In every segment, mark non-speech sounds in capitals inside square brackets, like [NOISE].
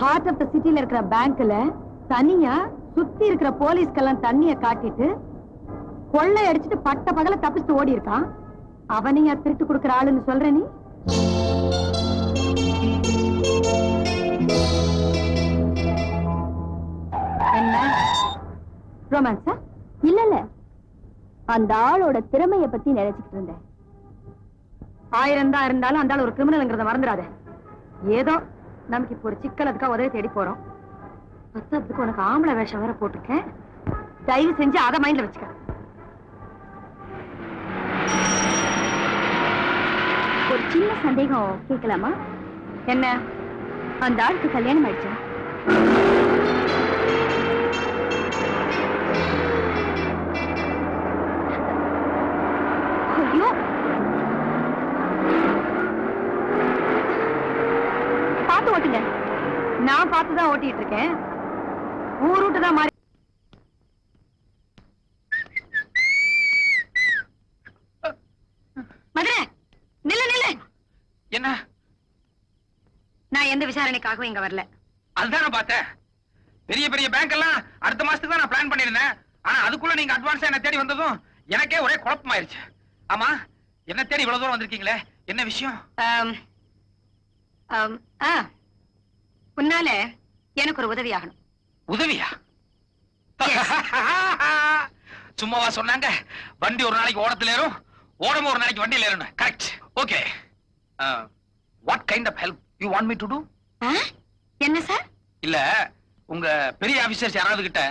Heart of the சிட்டில இருக்கிற பேங்க்ல தனியா சுத்தி இருக்கிற போலீஸ்க்கெல்லாம் தண்ணிய காட்டிட்டு கொள்ளை அடிச்சிட்டு பட்ட பகல தப்பிச்சுட்டு ஓடி இருக்கான் அவனையா திருட்டு கொடுக்கற ஆளுன்னு சொல்ற நீ? என்ன? ரொமான்ஸா? இல்ல இல்ல அந்த ஆளோட திறமைய பத்தி நினைச்சுக்கிட்டு இருந்தேன். ஆயிரம் தான் இருந்தாலும் அந்த ஆள் ஒரு கிரிமினல்ங்கிறத மறந்துடாத. ஏதோ நமக்கு இப்போ ஒரு சிக்கல் அதுக்காக உதவி தேடி போறோம். பத்தத்துக்கு உனக்கு ஆம்பளை வேஷம் வேற போட்டிருக்கேன். தயவு செஞ்சு அதை மைண்ட்ல வச்சுக்க. ஒரு சின்ன சந்தேகம் கேட்கலாமா? என்ன? அந்த ஆளுக்கு கல்யாணம் ஆயிடுச்சா? ஐயோ பார்த்து ஓட்டுங்க. நான் பார்த்து தான் ஓட்டிட்டு இருக்கேன். ஊர் ரூட்டு தான் மாறி மதுரை நில்லு நில்லு. என்ன? நான் எந்த விசாரணைக்காகவும் இங்க வரல. அதுதான் பார்த்தேன். பெரிய பெரிய பேங்க் எல்லாம் அடுத்த மாசத்துக்கு தான் நான் பிளான் பண்ணிருந்தேன் ஆனா அதுக்குள்ள நீங்க அட்வான்ஸா என்ன தேடி வந்ததும் எனக்கே ஒரே குழப்பமாயிருச்சு. ஆமா என்ன தேடி இவ்வளவு தூரம் வந்திருக்கீங்களே என்ன விஷயம்? உன்னால எனக்கு ஒரு உதவி ஆகணும். உதவியா? [LAUGHS] சும்மாவா சொன்னாங்க வண்டி ஒரு நாளைக்கு ஓடத்துல ஏறும் ஓடம் ஒரு நாளைக்கு வண்டியில ஏறணும் correct okay what kind of help you want me to do? என்ன சார்? இல்ல உங்க பெரிய ஆபீசர்ஸ் யாராவது கிட்ட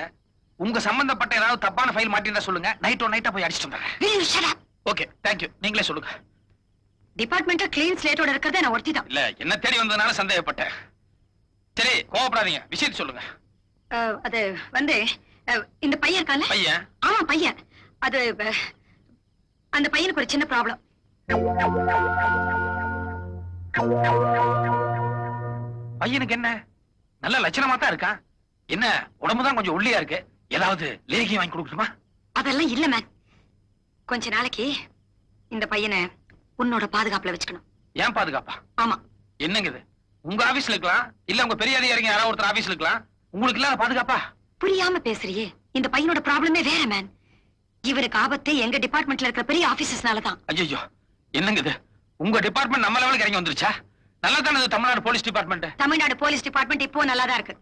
உங்க சம்பந்தப்பட்ட ஏதாவது தப்பான ஃபைல் மாட்டிருந்தா சொல்லுங்க. நைட் ஒன் நைட்டா போய் அடிச்சிட்டு வந்துடுறேன். ஓகே தேங்க்யூ நீங்களே சொல்லுங்க. டிபார்ட்மெண்ட் கிளீன் ஸ்லேட்டோட இருக்கிறத நான் ஒருத்தி தான். இல்ல என்ன தேடி வந்ததுனால சந்தேகப்பட்டேன். சரி கோவப்படாதீங்க. விஷயத்தை சொல்லுங்க. அது வந்து இந்த பையன் இருக்கான்ல? பையன்? ஆமா பையன். அது அஹ், அந்த பையனுக்கு ஒரு சின்ன ப்ராப்ளம் பையனுக்கு என்ன? நல்ல லட்சணமா தான் இருக்கான். என்ன உடம்பு தான் கொஞ்சம் ஒல்லியா இருக்கு? ஏதாவது லேகி வாங்கி கொடுக்கணுமா அதெல்லாம் இல்ல மேம் கொஞ்ச நாளைக்கு இந்த பையனை உன்னோட பாதுகாப்புல வச்சுக்கணும். ஏன் பாதுகாப்பா? ஆமா. என்னங்க இது? உங்க ஆபீஸ்ல இருக்கலாம்? இல்ல உங்க பெரிய அதிகாரிங்க யாராவது ஒருத்தர் ஆபீஸ்ல இருக்கலாம்? உங்களுக்கு இல்லாத பாதுகாப்பா? புரியாம பேசுறியே. இந்த பையனோட ப்ராப்ளமே வேற மேன் இவருக்கு ஆபத்து எங்க டிபார்ட்மெண்ட்ல இருக்கிற பெரிய ஆபீசர்ஸ்னால தான். ஐயோ என்னங்க இது? உங்க டிபார்ட்மெண்ட் நம்ம லெவலுக்கு இறங்கி வந்துருச்சா? நல்லா தானே Tamil Nadu police department Tamil Nadu police department இப்போ நல்லா தான் இருக்கு.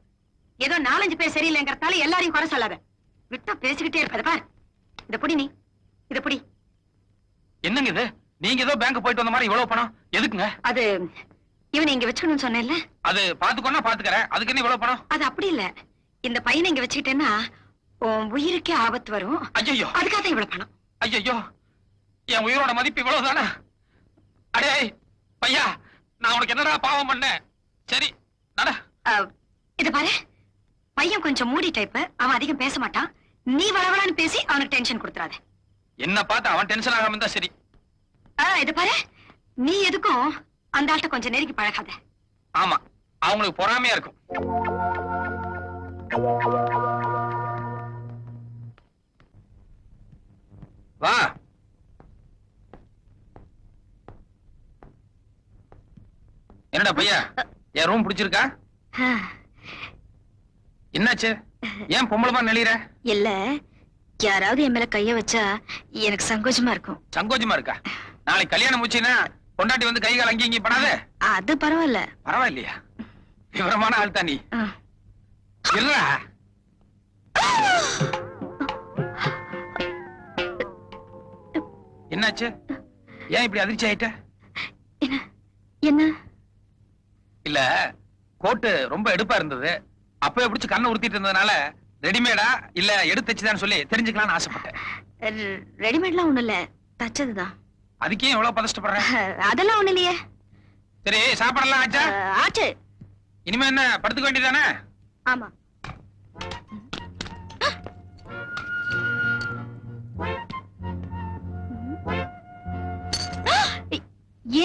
ஏதோ நாலஞ்சு பேர் சரியில்லைங்கிறதால எல்லாரையும் குறை சொல்லாத. விட்டா பேசிக்கிட்டே இருப்பத பார். இத புடி நீ இத புடி. என்னங்க இது? நீங்க ஏதோ பேங்க் போயிட்டு வந்த மாதிரி இவ்வளவு பணம்? எதுக்குங்க? அது இவனை இங்க வச்சுக்கணும்னு சொன்னேன்ல. அது பாத்துக்கோன்னா பாத்துக்கறேன். அதுக்கு என்ன இவ்வளவு பணம்? அது அப்படி இல்ல. இந்த பையனை இங்க வச்சுக்கிட்டேன்னா உன் உயிருக்கே ஆபத்து வரும். ஐயோ அதுக்காக தான் இவ்வளவு பணம். ஐயோ என் உயிரோட மதிப்பு இவ்வளவுதானா? அடே பையா நான் உனக்கு என்னடா பாவம் பண்ணேன்? சரி நட. இத பாரு. பையன் கொஞ்சம் மூடி டைப் அவன் அதிகம் பேச மாட்டான். நீ வளவளான்னு பேசி அவனுக்கு டென்ஷன் கொடுத்துறாத. என்ன பார்த்து அவன் டென்ஷன் ஆகாம இருந்தா சரி. இது பாரு. நீ எதுக்கும் அந்த ஆள்கிட்ட கொஞ்சம் நெருங்கி பழகாத. ஆமா அவங்களுக்கு பொறாமையா இருக்கும். வா. என்னடா பையா என் ரூம் பிடிச்சிருக்கா? என்னாச்சு? ஏன் பொம்பளமா நெளிற இல்ல யாராவது என் மேல கைய வச்சா எனக்கு சங்கோஜமா இருக்கும். சங்கோஜமா இருக்கா? நாளைக்கு கல்யாணம் முடிச்சுன்னா பொண்டாட்டி வந்து கை கால் அங்கேயும் இங்கேயும் படாத? அது பரவாயில்ல. பரவாயில்லையா? விவரமான ஆள் தான். இருடா. என்னாச்சு? ஏன் இப்படி அதிர்ச்சி ஆயிட்ட? என்ன? என்ன? இல்ல கோட்டு ரொம்ப எடுப்பா இருந்தது. அப்பவே பிடிச்சு கண்ணை உறுத்திட்டு இருந்ததுனால ரெடிமேடா இல்ல எடுத்து தச்சுதான்னு சொல்லி தெரிஞ்சுக்கலாம்னு ஆசைப்பட்டேன். ரெடிமேட்லாம் ஒண்ணும் இல்ல தச்சதுதான். அதுக்கே எவ்வளவு பதஷ்டப்படுறேன் அதெல்லாம் ஒண்ணு இல்லையே. சரி சாப்பாடெல்லாம் ஆச்சா? ஆச்சு. இனிமே என்ன படுத்துக்க வேண்டியதானே ஆமா.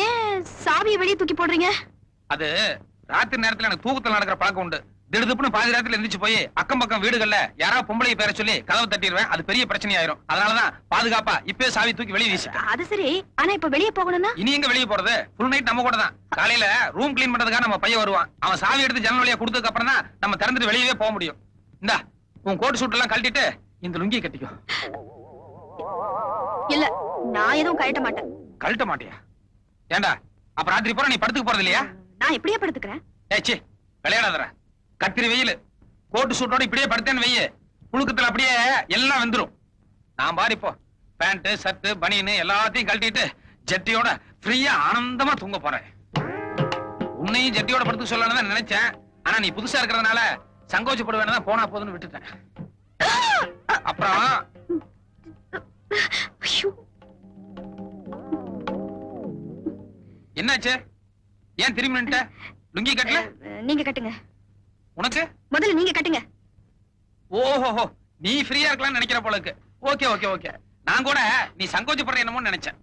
ஏன் சாவியை வெளியே தூக்கி போடுறீங்க? அது ராத்திரி நேரத்துல எனக்கு தூக்கத்துல நடக்கிற பழக்கம் உண்டு. திடுதுப்புன்னு பாதி நேரத்துல எந்திரிச்சு போய் அக்கம் பக்கம் வீடுகள்ல யாராவது பொம்பளை பேர சொல்லி கதவு தட்டிடுவேன் அது பெரிய பிரச்சனை ஆயிரும் அதனாலதான் பாதுகாப்பா இப்பவே சாவி தூக்கி வெளியே வீசிட்டேன். அது சரி. ஆனா இப்ப வெளியே போகணும்னா? இனி எங்க வெளியே போறது? ஃபுல் நைட் நம்ம கூட தான். காலையில ரூம் க்ளீன் பண்றதுக்காக நம்ம பையன் வருவான். அவன் சாவி எடுத்து ஜன்னல் வழியா கொடுத்ததுக்கு அப்புறம் தான் நம்ம திறந்துட்டு வெளியவே போக முடியும். இந்தா உன் கோட் சூட் எல்லாம் கழட்டிட்டு இந்த லுங்கி கட்டிக்கோ. இல்ல நான் எதுவும் கழட்ட மாட்டேன். கழட்ட மாட்டியா? ஏண்டா அப்ப ராத்திரி பூரா நீ படுத்துக்க போறது இல்லையா? நான் இப்படியே படுத்துக்கிறேன். ஏச்சி விளையாடாதடா. கத்திரி வெயில். கோட்டு சூட்டோட இப்படியே படுத்தேன்னு வெய்ய புழுக்கத்துல அப்படியே எல்லாம் வந்துரும். நான் பாரு இப்போ. பேண்ட் ஷர்ட் பனியனு எல்லாத்தையும் கழட்டிட்டு ஜட்டியோட ஃப்ரீயா ஆனந்தமா தூங்க போறேன். உன்னையும் ஜட்டியோட படுத்து சொல்லலாம்னு தான் நினைச்சேன். ஆனா நீ புதுசா இருக்கிறதுனால சங்கோச்சப்படுவேன்னு தான் போனா போதுன்னு விட்டுட்டேன். அப்புறம் என்னாச்சு? ஏன் திரும்பி நின்னுட்ட? லுங்கி கட்டல? நீங்க கட்டுங்க. உனக்கு? முதல்ல நீங்க கட்டுங்க. ஓஹோஹோ நீ ஃப்ரீயா இருக்கலாம்னு நினைக்கிற போல இருக்கு. Okay okay okay. நான் கூட நீ சங்கோச்சப்படுற என்னமோ நினைச்சேன்.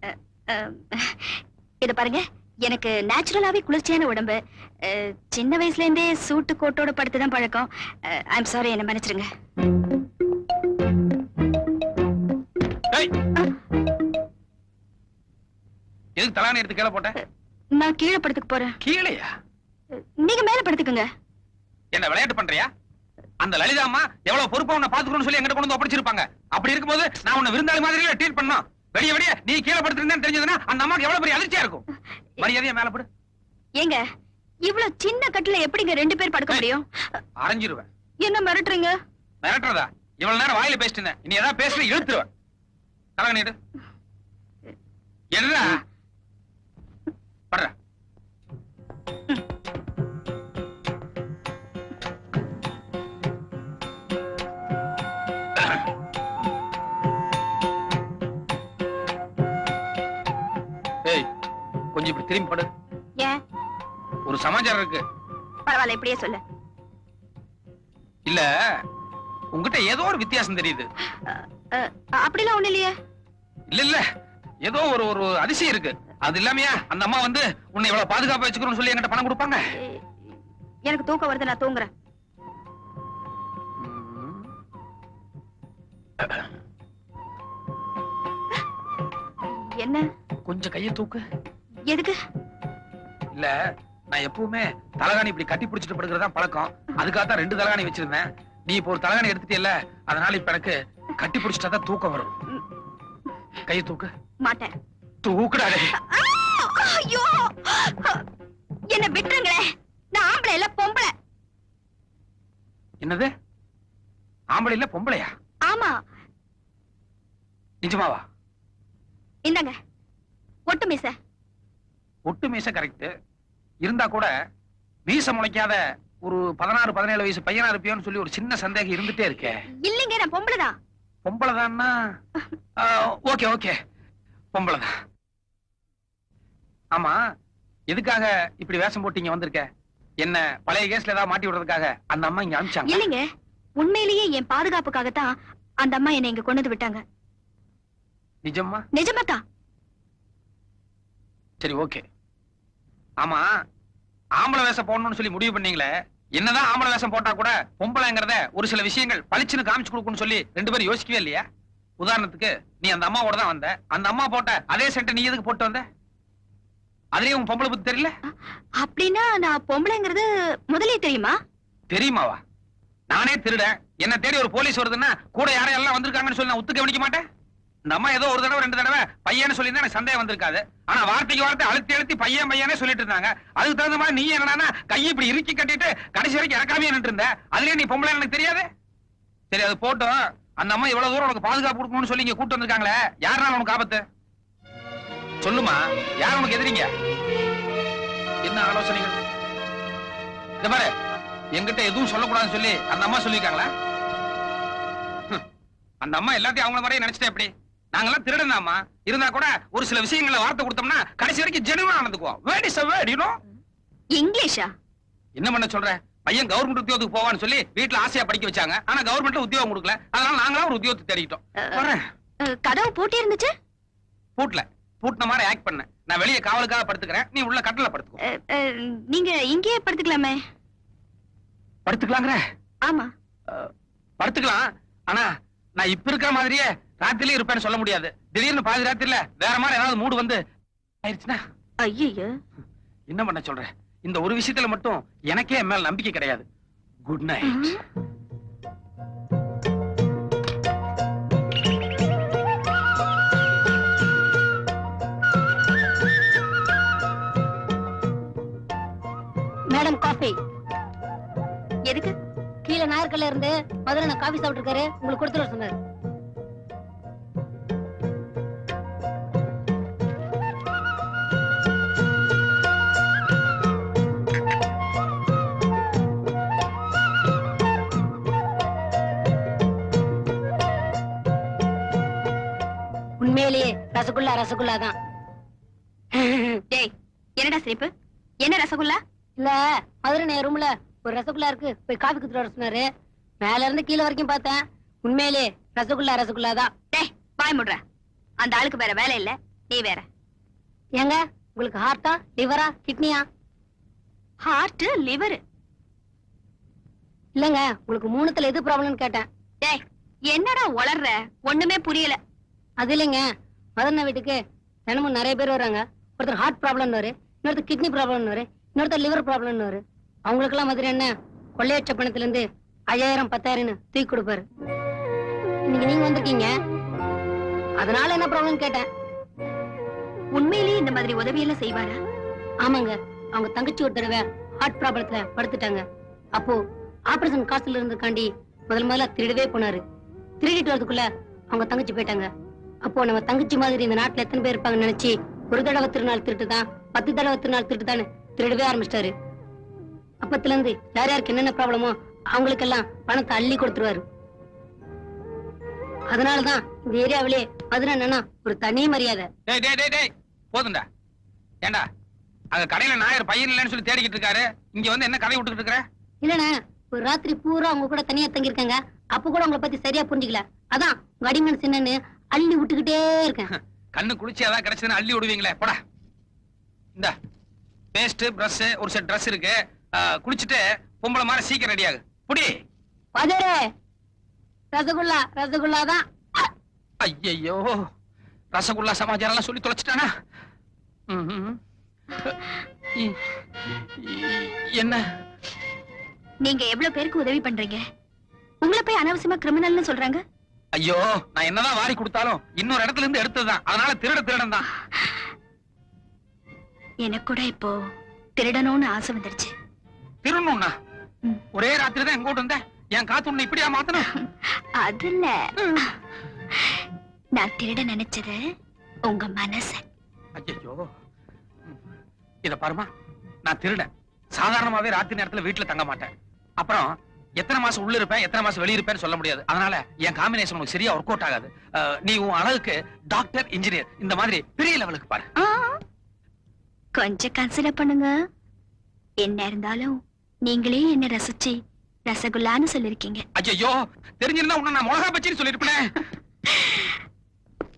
இத பாருங்க. எனக்கு நேச்சுரலாவே குளிர்ச்சியான உடம்பு. சின்ன வயசுல இருந்தே சூட்டு கோட்டோட படுத்துதான் பழக்கம். ஐம் சாரி என்ன மன்னிச்சிருங்க! எதுக்கு தலானி எடுத்து கீழே போட்ட? நான் கீழே படுத்துக்க போறேன். கீழையா? நீங்க மேல படுத்துக்குங்க. என்ன விளையாட்டு பண்றியா? அந்த லலிதா அம்மா எவ்வளவு பொறுப்பா உன்னை பாத்துக்கணும்னு சொல்லி எங்கிட்ட கொண்டு வந்து ஒப்படைச்சிருப்பாங்க. அப்படி இருக்கும்போது நான் உன்னை விருந்தாளி மாதிரி ட்ரீட் பண்ணோம் வெளிய வெளிய நீ கீழே படுத்திருந்தேன்னு தெரிஞ்சதுன்னா அந்த அம்மாக்கு எவ்வளவு பெரிய அதிர்ச்சியா இருக்கும்? மரியாதையா மேல படு. ஏங்க இவ்வளவு சின்ன கட்டுல எப்படிங்க ரெண்டு பேர் படுக்க முடியும்? அரைஞ்சிருவேன். என்ன மிரட்டுறீங்க? மிரட்டுறதா? இவ்வளவு நேரம் வாயில பேசிட்டு இருந்தேன். இனி ஏதாவது பேசுற இழுத்துருவேன். தலக இப்படி திரும்பி படு. ஏன்? ஒரு சமாச்சாரம் இருக்கு. பரவாயில்ல இப்படியே சொல்லு. இல்ல உன்கிட்ட ஏதோ ஒரு வித்தியாசம் தெரியுது. அப்படிலாம் ஒண்ணு இல்லையே. இல்ல இல்ல ஏதோ ஒரு ஒரு அதிசயம் இருக்கு. அது இல்லாமையா அந்த அம்மா வந்து உன்னை இவ்வளவு பாதுகாப்பா வச்சுக்கணும்னு சொல்லி என்கிட்ட பணம் கொடுப்பாங்க? எனக்கு தூக்கம் வருது நான் தூங்குறேன். என்ன? கொஞ்சம் கையை தூக்கு. எதுக்கு? இல்ல நான் எப்பவுமே தலகாணி இப்படி கட்டி பிடிச்சிட்டு படுக்கிறதா பழக்கம். அதுக்காக தான் ரெண்டு தலகாணி வச்சிருந்தேன். நீ இப்போ ஒரு தலகாணி எடுத்துட்டியல்ல அதனால இப்ப எனக்கு கட்டி பிடிச்சிட்டா தான் தூக்கம் வரும். கையை தூக்கு. மாட்டேன். தூக்குடாடே! ஐயோ! என்ன விட்டுருங்களே. நான் ஆம்பளை இல்ல பொம்பளை. என்னது? ஆம்பளை இல்ல பொம்பளையா? ஆமா. நிஜமாவா? இந்தாங்க. ஒட்டு மீச. ஒட்டு மீச கரெக்ட் இருந்தா கூட மீச முளைக்காத ஒரு பதினாறு பதினேழு வயசு பையனா இருப்பியோன்னு சொல்லி ஒரு சின்ன சந்தேகம் இருந்துட்டே இருக்கே. இல்லைங்க நான் பொம்பளை தான் பொம்பளை தான்னா ஓகே ஓகே. பொம்பளை தான் ஆமா எதுக்காக இப்படி வேஷம் போட்டு இங்க வந்திருக்க? என்ன பழைய கேஸ்ல ஏதாவது மாட்டி விடுறதுக்காக அந்த அம்மா இங்க அனுப்பிச்சாங்க இல்லைங்க உண்மையிலேயே என் பாதுகாப்புக்காகத்தான் அந்த அம்மா என்னை இங்க கொண்டு வந்து விட்டாங்க. நிஜமா நிஜமாதான் சரி ஓகே. ஆமா ஆம்பளை வேஷம் போடணும்னு சொல்லி முடிவு பண்ணீங்களே என்னதான் ஆம்பளை வேஷம் போட்டா கூட பொம்பளைங்கிறத ஒரு சில விஷயங்கள் பளிச்சுன்னு காமிச்சு கொடுக்கும்னு சொல்லி ரெண்டு பேரும் யோசிக்கவே இல்லையா? உதாரணத்துக்கு நீ அந்த அம்மாவோட தான் வந்த அந்த அம்மா போட்ட அதே செட்டை நீ எதுக்கு போட்டு வந்த? அதுலயும் உன் பொம்பளை பத்தி தெரியல? அப்படின்னா நான் பொம்பளைங்கிறது முதலே தெரியுமா? தெரியுமாவா? நானே திருடன். என்ன தேடி ஒரு போலீஸ் வருதுன்னா கூட யாரும் எல்லாம் வந்திருக்காங்கன்னு சொல்லி நான் ஒத்து கவனிக்க மாட்டேன்? நம்ம ஏதோ ஒரு தடவை ரெண்டு தடவை பையன்னு சொல்லியிருந்தா எனக்கு சந்தேகம் வந்திருக்காது. ஆனா வார்த்தைக்கு வார்த்தை அழுத்தி அழுத்தி பையன் பையனே சொல்லிட்டு இருந்தாங்க. அதுக்கு தகுந்த மாதிரி நீ என்னன்னா கையை இப்படி இறுக்கி கட்டிட்டு கடைசி வரைக்கும் இறக்காமே நின்று இருந்த. அதுலயே நீ பொம்பளை எனக்கு தெரியாது? சரி அது போட்டோம். அந்த அம்மா இவ்வளவு தூரம் உனக்கு பாதுகாப்பு கொடுக்கணும்னு சொல்லி இங்க கூட்டு வந்திருக்காங்களே யாருனால உனக்கு ஆபத்து? சொல்லுமா யார் உனக்கு எதிரிங்க? என்ன ஆலோசனைகள்? இந்த பாரு என்கிட்ட எதுவும் சொல்லக்கூடாதுன்னு சொல்லி அந்த அம்மா சொல்லிருக்காங்களா அந்த அம்மா எல்லாத்தையும் அவங்கள மாதிரியே நினைச்சிட்டே எப்படி? நாங்கெல்லாம் திருடனாமா இருந்தா கூட ஒரு சில விஷயங்களை வார்த்தை கொடுத்தோம்னா கடைசி வரைக்கும் ஜெனுவா நடந்துக்குவோம். What is what you know இங்கிலீஷா? என்ன பண்ண சொல்ற? பையன் கவர்மெண்ட் உத்தியோகத்துக்கு போவான்னு சொல்லி வீட்டுல ஆசையா படிக்க வச்சாங்க. ஆனா கவர்மெண்ட் உத்தியோகம் கொடுக்கல. அதனால நாங்களா ஒரு உத்தியோகத்தை தேடிக்கிட்டோம். கதவு பூட்டி இருந்துச்சு? பூட்ல பூட்டின மாதிரி ஆக்ட் பண்ண நான் வெளியே காவலுக்காக படுத்துக்கிறேன். நீ உள்ள கட்டல படுத்துக்கோ. நீங்க இங்கேயே படுத்துக்கலாமே. படுத்துக்கலாங்கிற? ஆமா. படுத்துக்கலாம். ஆனா நான் இப்ப இருக்கிற மாதிரியே ராத்திரிலயும் இருப்பேன்னு சொல்ல முடியாது. திடீர்னு பாதி ராத்திரில வேற மாதிரி ஏதாவது மூடு வந்து ஆயிடுச்சுன்னா? ஐயோ என்ன பண்ண சொல்ற? இந்த ஒரு விஷயத்துல மட்டும் எனக்கே என் மேல நம்பிக்கை கிடையாது. Good night madam coffee. எதுக்கு? கீழே நாயர்கல்ல இருந்து மதுரை காஃபி சாப்பிட்டு இருக்காரு உங்களுக்கு கொடுத்துட்டு வர சொன்னாரு. ரசகுல்லா ரசகுல்லா தான். டேய் என்னடா சிரிப்பு? என்ன ரசகுல்லா? இல்ல மதுரை என் ரூம்ல ஒரு ரசகுல்லா இருக்கு. போய் காஃபி குடுத்துட்டு வர சொன்னாரு. மேல இருந்து கீழே வரைக்கும் பார்த்தேன். உண்மையிலே ரசகுல்லா ரசகுல்லா தான். டேய் வாய் முடுற. அந்த ஆளுக்கு வேற வேலை இல்ல. நீ வேற. ஏங்க உங்களுக்கு ஹார்ட்டா லிவரா கிட்னியா ஹார்ட் லிவர் இல்லங்க உங்களுக்கு மூணுத்துல எது ப்ராப்ளம்னு கேட்டேன். டேய் என்னடா உளர்ற? ஒண்ணுமே புரியல. அது இல்லைங்க மதுரை வீட்டுக்கு தினமும் நிறைய பேர் வராங்க ஒருத்தர் ஹார்ட் ப்ராப்ளம்னு இன்னொருத்தர் கிட்னி ப்ராப்ளம்னு இன்னொருத்தர் லிவர் ப்ராப்ளம்னு அவங்களுக்கெல்லாம் மதுரை என்ன? கொள்ளையற்ற பணத்துல இருந்து ஐயாயிரம் பத்தாயிரம்னு தூக்கி கொடுப்பாரு. இன்னைக்கு நீங்க வந்திருக்கீங்க. அதனால என்ன ப்ராப்ளம் கேட்டேன். உண்மையிலேயே இந்த மாதிரி உதவி எல்லாம் செய்வாரா? ஆமாங்க. அவங்க தங்கச்சி ஒரு தடவை ஹார்ட் ப்ராப்ளத்துல படுத்துட்டாங்க. அப்போ ஆபரேஷன் காசுல இருந்துக்காண்டி முதல் முதல்ல திருடவே போனாரு. திருடிட்டு வரதுக்குள்ள அவங்க தங்கச்சி போயிட்டாங்க. அப்போ நம்ம தங்கச்சி மாதிரி இந்த நாட்டுல எத்தனை பேர் இருப்பாங்கன்னு நினைச்சு ஒரு தடவை திருநாள் திருட்டு தான் பத்து தடவை திருநாள் திருட்டு தான் திருடவே ஆரம்பிச்சிட்டாரு. அப்பத்துல இருந்து யார் யாருக்கு என்னென்ன ப்ராப்ளமோ அவங்களுக்கெல்லாம் பணத்தை அள்ளி கொடுத்துருவாரு. அதனாலதான் இந்த ஏரியாவிலே மதுரை என்னன்னா ஒரு தனி மரியாதை. டேய் டேய் டேய் டேய் போதும்டா. ஏண்டா அங்க கடையில நாயர் பையன் இல்லைன்னு சொல்லி தேடிக்கிட்டு இருக்காரு. இங்க வந்து என்ன கதை விட்டுக்கிட்டு இருக்கிற? இல்லண்ணே ஒரு ராத்திரி பூரா அவங்க கூட தனியா தங்கியிருக்காங்க. அப்ப கூட உங்களை பத்தி சரியா புரிஞ்சுக்கல. அதான் உங்க அடிமனசு என்னன்னு அள்ளி விட்டுக்கிட்டே இருக்கேன். [LAUGHS] கண்ணு குளிச்சு அதான் கிடைச்சதுன்னு அள்ளி விடுவீங்களே. போடா. இந்த. பேஸ்ட் பிரஷ் ஒரு செட் Dress இருக்கு. குளிச்சுட்டு பொம்பளை மாதிரி சீக்கிரம் ரெடி ஆகு. புடி. வதரே ரசகுல்லா ரசகுல்லா தான். ஐயையோ. ரசகுல்லா சமாச்சாரம் எல்லாம் சொல்லி தொலைச்சிட்டானா? என்ன? நீங்க எவ்வளவு பேருக்கு உதவி பண்றீங்க? உங்களை போய் அனாவசியமா கிரிமினல்னு சொல்றாங்க? ஐயோ நான் என்னதான் வாரி கொடுத்தாலும் இன்னொரு இடத்துல இருந்து எடுத்ததுதான். அதனால திருட திருடன் தான் எனக்கு கூட இப்போ திருடணும்னு ஆசை வந்துருச்சு. திருடணும்னா? ம். ஒரே ராத்திரி தான் எங்கோட்டு வந்த என் காத்து உன்னை இப்படியா மாத்தணும்? அது இல்ல நான் திருட நினைச்சது உங்க மனச. ஐயோ இத பாருமா நான் திருடன். சாதாரணமாவே ராத்திரி நேரத்துல வீட்டுல தங்க மாட்டேன். அப்புறம் எத்தனை மாசம் உள்ள இருப்பேன் எத்தனை மாசம் வெளிய இருப்பேன்னு சொல்ல முடியாது. அதனால என் காம்பினேஷன் உனக்கு சரியா ஒர்க் அவுட் ஆகாது. அஹ், நீ உன் அழகுக்கு டாக்டர் இன்ஜினியர் இந்த மாதிரி பெரிய லெவலுக்கு பாரு. கொஞ்சம் கன்சிடர் பண்ணுங்க. என்ன இருந்தாலும் நீங்களே என்ன ரசிச்சு ரசகுல்லான்னு சொல்லிருக்கீங்க. ஐயோ தெரிஞ்சிருந்தா உன்னை நான் மிளகா பச்சின்னு சொல்லிருப்பேன்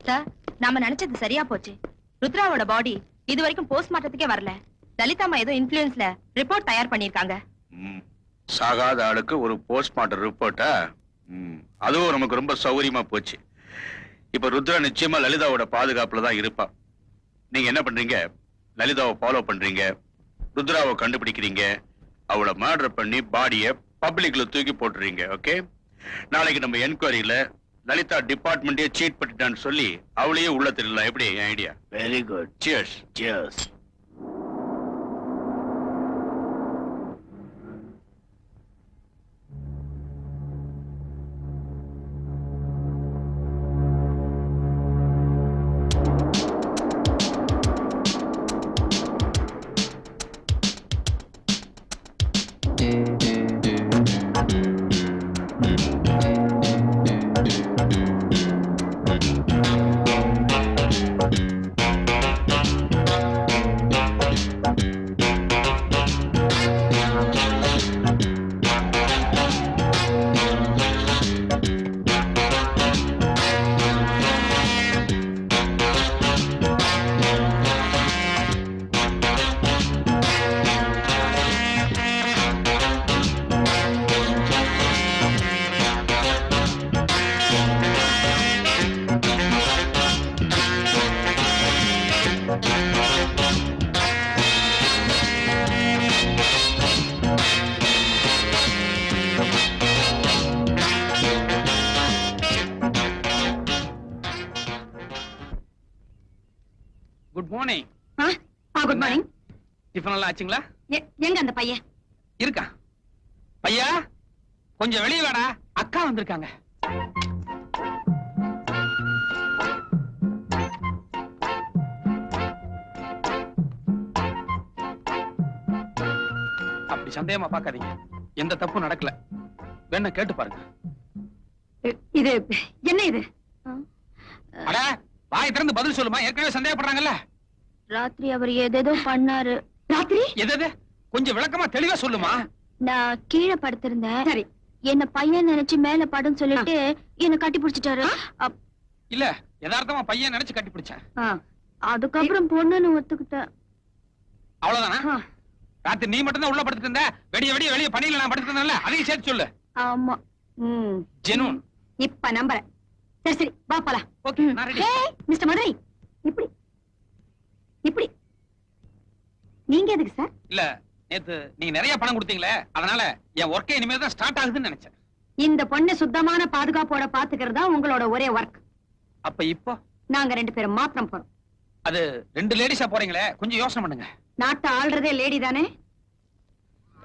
சார் நாம நினைச்சது சரியா போச்சு. ருத்ராவோட பாடி இது வரைக்கும் போஸ்ட்மார்ட்டத்துக்கே வரல. லலிதாமா ஏதோ இன்ஃபுளுன்ஸ்ல ரிப்போர்ட் தயார் பண்ணிருக்காங்க. சாகாத ஆளுக்கு ஒரு போஸ்ட்மார்ட்டம் ரிப்போர்ட்டா. அதுவும் நமக்கு ரொம்ப சௌகரியமா போச்சு. இப்ப ருத்ரா நிச்சயமா லலிதாவோட பாதுகாப்புல தான் இருப்பா. நீங்க என்ன பண்றீங்க? லலிதாவை ஃபாலோ பண்றீங்க. ருத்ராவை கண்டுபிடிக்கிறீங்க. அவளை மர்டர் பண்ணி பாடிய பப்ளிக்ல தூக்கி போட்டுறீங்க ஓகே நாளைக்கு நம்ம என்கொயரியில லலிதா டிபார்ட்மெண்டே சீட் பண்ணிட்டான்னு சொல்லி அவளையே உள்ள தெரியல எப்படி? என் idea Very good. Cheers Cheers. Good morning good morning tiffin எல்லாம் ஆச்சுங்களா? எங்க அந்த பையன்? இருக்கா? பையா? கொஞ்சம் வெளியே வாடா. அக்கா வந்திருக்காங்க. அப்படி சந்தேகமா பார்க்காதீங்க. எந்த தப்பும் நடக்கல. வேணா கேட்டு பாருங்க. இது என்ன இது? அட வாய் திறந்து பதில் சொல்லுமா? ஏற்கனவே சந்தேகப்படுறாங்கல்ல? ராத்திரி அவர் ஏதேதோ பண்ணாரு. ராத்திரி? எது எது? கொஞ்சம் விளக்கமா தெளிவா சொல்லுமா? நான் கீழே படுத்திருந்தேன். சரி. என்ன பையன் நினைச்சு மேல படுன்னு சொல்லிட்டு என்ன கட்டி பிடிச்சிட்டாரு. அப்- இல்ல யதார்த்தமா பையன் நினைச்சு கட்டி பிடிச்சேன். அதுக்கப்புறம் பொண்ணுன்னு ஒத்துக்கிட்டேன். அவ்வளவுதானா. ராத்திரி நீ மட்டும் தான் உள்ள படுத்துட்டு இருந்த? வெடிய வெடிய வெளிய பணியில நான் படுத்துட்டு இருந்தேன்ல அதையும் சேர்த்து சொல்லு. ஆமா. ம். ஜெனூன். இப்ப நம்புறேன். சரி சரி வா போலாம். ஓகே நான் ரெடி மிஸ்டர் மதுரை இப்படி இப்படி. நீங்க எதுக்கு சார்? இல்ல நேத்து நீங்க நிறைய பணம் கொடுத்தீங்களே அதனால என் ஒர்க்கே இனிமேல் தான் ஸ்டார்ட் ஆகுதுன்னு நினைச்சேன். இந்த பொண்ணு சுத்தமான பாதுகாப்போட பாத்துக்கிறதா உங்களோட ஒரே ஒர்க் அப்ப இப்போ? நாங்க ரெண்டு பேரும் மாத்திரம் போறோம். அது ரெண்டு லேடிஸா போறீங்களே கொஞ்சம் யோசனை பண்ணுங்க. நாட்டை ஆள்றதே லேடி தானே?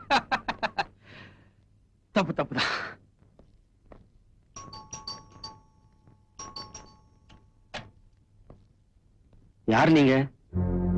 [LAUGHS] தப்பு தப்பு தான். யார் நீங்க?